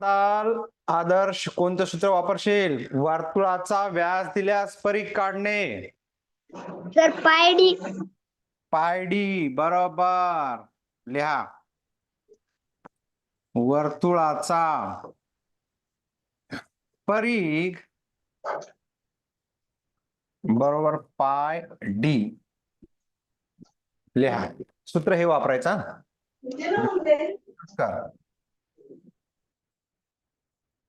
ताल आदर्श कोणतं सूत्र वापरशील? वर्तुळाचा व्यास दिल्यास परीघ काढणे. सर पाय डी. पाय डी बरोबर. लिहा. वर्तुळाचा परीघ बरोबर पाय डी. लिहा. सूत्र हे वापरायचं. नमस्कार.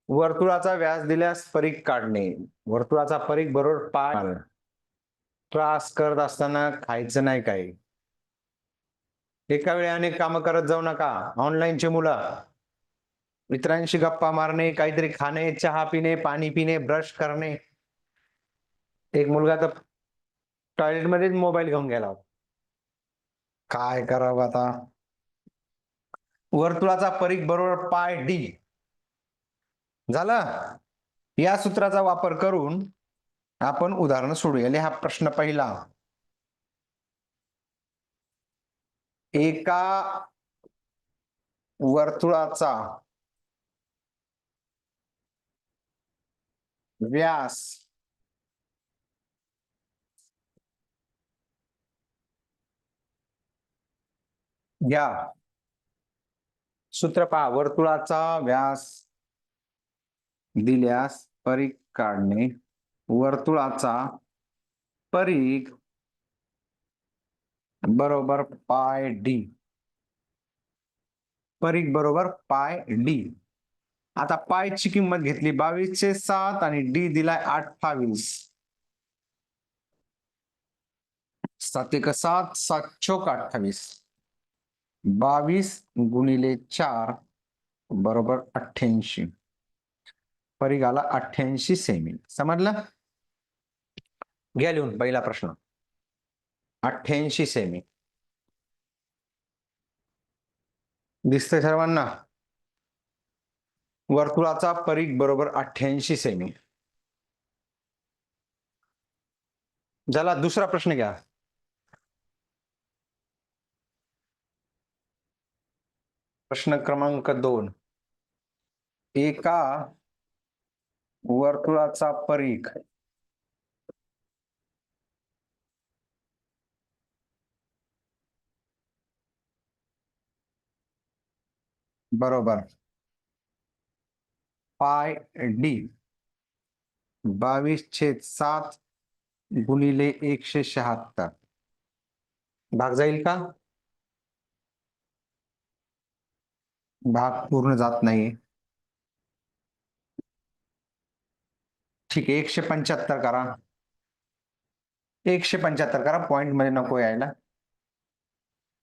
वर्तुळाचा व्यास दिल्यास परीख काढणे. वर्तुळाचा परीख बरोबर पाय त्रास करत असताना खायचं नाही काही. एका वेळी अनेक कामं करत जाऊ नका. ऑनलाईनची मुलं. मित्रांशी गप्पा मारणे काहीतरी खाणे चहा पिणे पाणी पिणे ब्रश करणे. एक मुलगा तर टॉयलेटमध्येच मोबाईल घेऊन गेला. काय करावं आता? वर्तुळाचा परीख बरोबर पाय डी. झालं? या सूत्राचा वापर करून आपण उदाहरण सोडूया हा प्रश्न पहिला. एका वर्तुळाचा व्यास घ्या सूत्र पहा. वर्तुळाचा व्यास दिल्यास परीघ काढणे वर्तुळाचा परीघ बरोबर पाय डी परीघ बरोबर पाय डी आता पायची किंमत घेतली बावीसशे सात आणि डी दिलाय अठ्ठावीस. सात एक सात सात चोक अठ्ठावीस. बावीस गुणिले चार बरोबर अठ्ठ्याऐंशी. परिघाला अठ्ठ्याऐंशी सेमी. समजलं? घ्या लिहून पहिला प्रश्न. अठ्ठ्याऐंशी सेमी. दिसतंय सर्वांना? वर्तुळाचा परीघ बरोबर अठ्ठ्याऐंशी सेमी. झाला दुसरा प्रश्न घ्या. प्रश्न क्रमांक दोन. एका वर्तुळाचा परीख बरोबर. पाय डी. बावीस छेद सात गुणिले एकशे शहात्तर. भाग जाईल का? भाग पूर्ण जात नाही ठीक आहे. एकशे पंच्याहत्तर करा. एकशे पंच्याहत्तर करा. पॉइंटमध्ये नको यायला.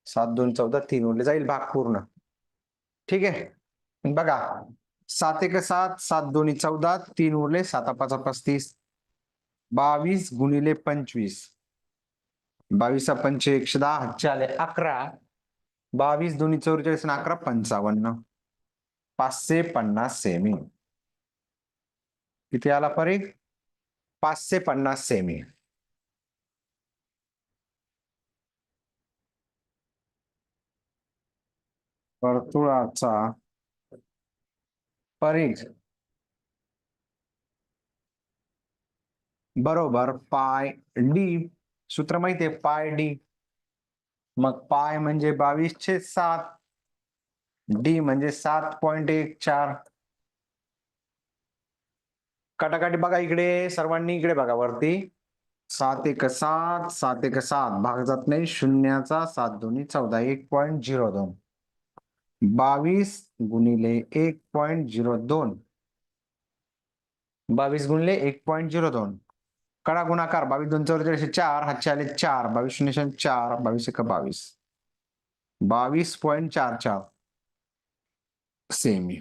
सात दोन चौदा तीन उरले. जाईल भाग पूर्ण. ठीक आहे. बघा. सात एक सात सात दोन्ही चौदा तीन उरले. साता पाच पस्तीस. बावीस गुणिले पंचवीस. बावीस पंच एकशे दहा. हातचे आले अकरा. बावीस दोन्ही चौवेचाळीस आणि अकरा पंचावन्न. पाचशे पन्नास सेमी. किती आला परीघ पाचशे पन्नास सेमी वर्तुळाचा परीघ बरोबर पाय डी. सूत्र माहितीये पाय डी. मग पाय म्हणजे बावीसशे सात. डी म्हणजे सात पॉइंट एक चार. काटाकाटी बघा इकडे सर्वांनी इकडे बघा वरती. सात एक सात सात एक सात. भाग जात नाही शून्याचा सात दोन्ही चौदा. एक पॉईंट झिरो दोन. बावीस गुणिले एक पॉईंट झिरो दोन. बावीस गुणिले एक पॉईंट झिरो दोन. कडा गुणाकार. बावीस दोन चौवेचाळीस चार हातचे आले चार. बावीस शून्य शून्य चार बावीस एक बावीस. बावीस पॉईंट चार चार. सेमी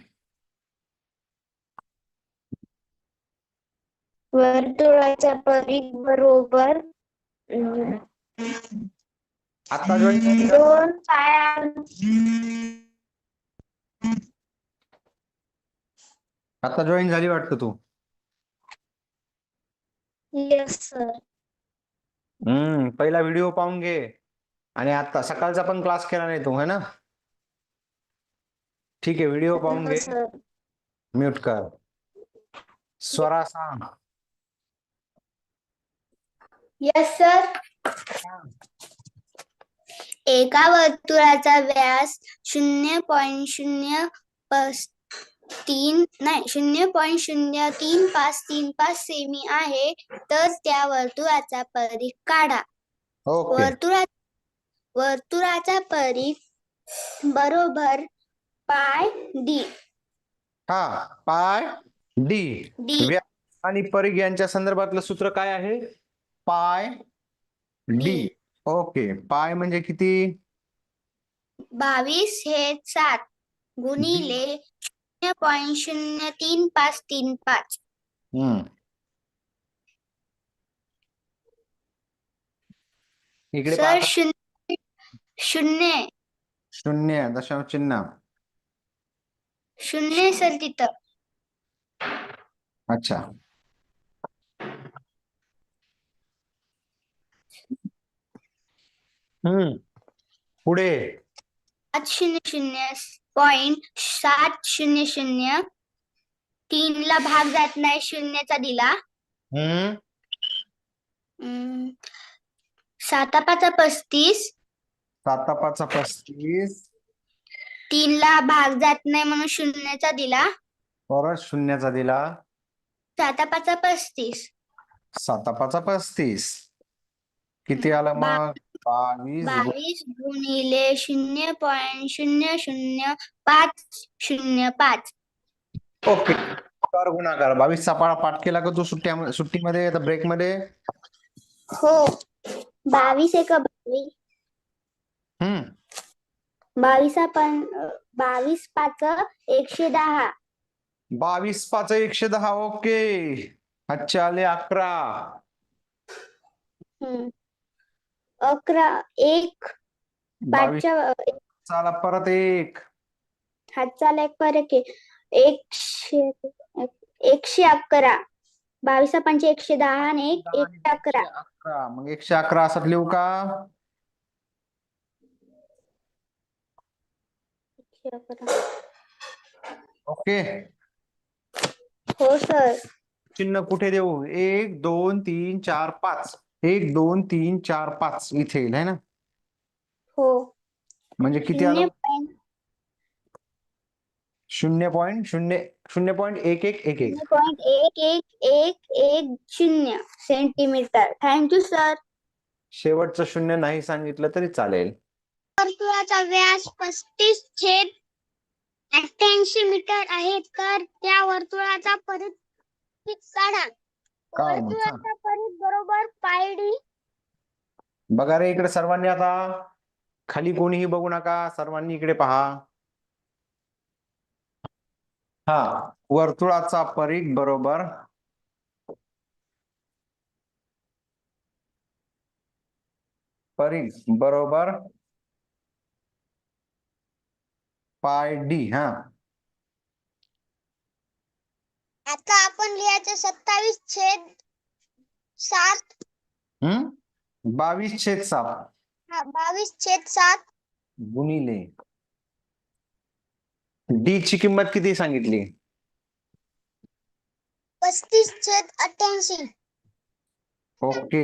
वर्तुळाचा परीघ बरोबर. आता जॉईन दोन पाया. आता जॉईन झाली वाटतं तू. येस सर हम्म पहिला व्हिडिओ पाहून घे. आणि आता सकाळचा पण क्लास केला नाही तू है ना? ठीक आहे व्हिडिओ पाहून घे. सर म्यूट कर. स्वरा सांग. यस सर एका वर्तुळाचा व्यास शून्य पॉइंट शून्य तीन नाही शून्य पॉइंट शून्य तीन पाच तीन पाच सेमी आहे तर त्या वर्तुळाचा परिघ काढा. ओके. वर्तुळा वर्तुळाचा परिघ बरोबर पाय डी हा पाय डी डी आणि परिघ यांच्या संदर्भातलं सूत्र काय आहे? पाय डी ओके. पाय म्हणजे किती? बावीस हे सात. गुणिले शून्य पॉइंट शून्य तीन पाच तीन पाच. हम्म. इकडे सर पहा. शून्य शून्य. शून्य दशांश चिन्ह. शून्य सर तिथं. अच्छा. हम्म. पुढे. सात शून्य शून्य पॉइंट सात शून्य शून्य. तीन ला भाग जात नाही शून्याचा दिला. हम्म. हम्म. साता पाचा पस्तीस. साता पाचा पस्तीस. तीन ला भाग जात नाही म्हणून शून्याचा दिला. परत शून्याचा दिला. साता पाचा पस्तीस. साता पाचा पस्तीस. किती आलं मग? बावीस गुणिले शून्य पॉइंट शून्य शून्य पाच शून्य पाच. ओके. कर गुणाकार. बावीसचा पाढा पाठ केला का तू सुट्ट्या सुट्टीमध्ये ब्रेकमध्ये हो. बावीस एक बावीस हम्म. बावीस पण बावीस पाच एकशे दहा. बावीस पाच एकशे दहा. ओके. अच्छा आले अकरा. हम्म. अकरा एक. बावीस. पाचच्या चाला परत एक. हातचा एक फरक आहे एकशे एकशे अकरा. बावीस पंचे एकशे दहा आणि एक दहा आणि एकशे अकरा. अकरा. मग एकशे अकरा असत लिहू का? एकशे अकरा. ओके. हो सर. चिन्ह कुठे देऊ? एक दोन तीन चार पाच. एक दोन तीन चार पाच इथे येईल है ना? हो. म्हणजे किती आलं? शून्य पॉईंट शून्य शून्य पॉईंट एक एक एक एक. शून्य point एक एक एक एक शून्य सेंटीमीटर थँक्यू सर शेवटचं शून्य नाही सांगितलं तरी चालेल. वर्तुळाचा व्यास पस्तीस छेद अठ्ठ्याऐंशी मीटर आहे तर त्या वर्तुळाचा परिघ काढा मग? वर्तुळाचा परिघ बरोबर पायडी बघा रे इकडे सर्वांनी आता. खाली कोणीही बघू नका सर्वांनी इकडे पहा. हा वर्तुळाचा परिघ बरोबर. परिघ बरोबर. पाय डी हा. आता आपण लिहायचं सत्तावीस छेद सात. हम्म बावीस छेद सात. हा बावीस छेद सात. गुणिले. डी ची किंमत किती सांगितली? पस्तीस छेद अठ्ठ्याऐंशी. ओके.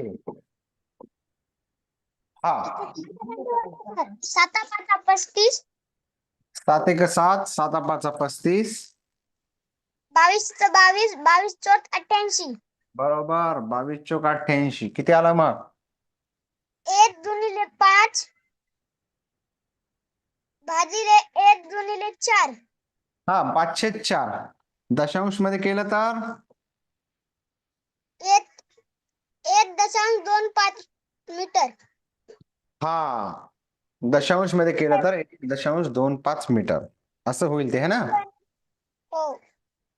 हा. साता पाचा पस्तीस. सात एक सात सात पाचा पस्तीस. बावीस बावीस बावीस चौथ अठ्ठ्याऐंशी. बरोबर. बावीस चौक अठ्ठ्याऐंशी. किती आला मग? एक गुणिले पाच. भाजीले एक गुणिले चार. हा पाचशे चार. दशांशमध्ये केलं तर? एक एक दशांश दोन पाच मीटर. हा. दशांशमध्ये केलं तर एक दशांश दोन पाच मीटर. असं होईल ते है ना? हो.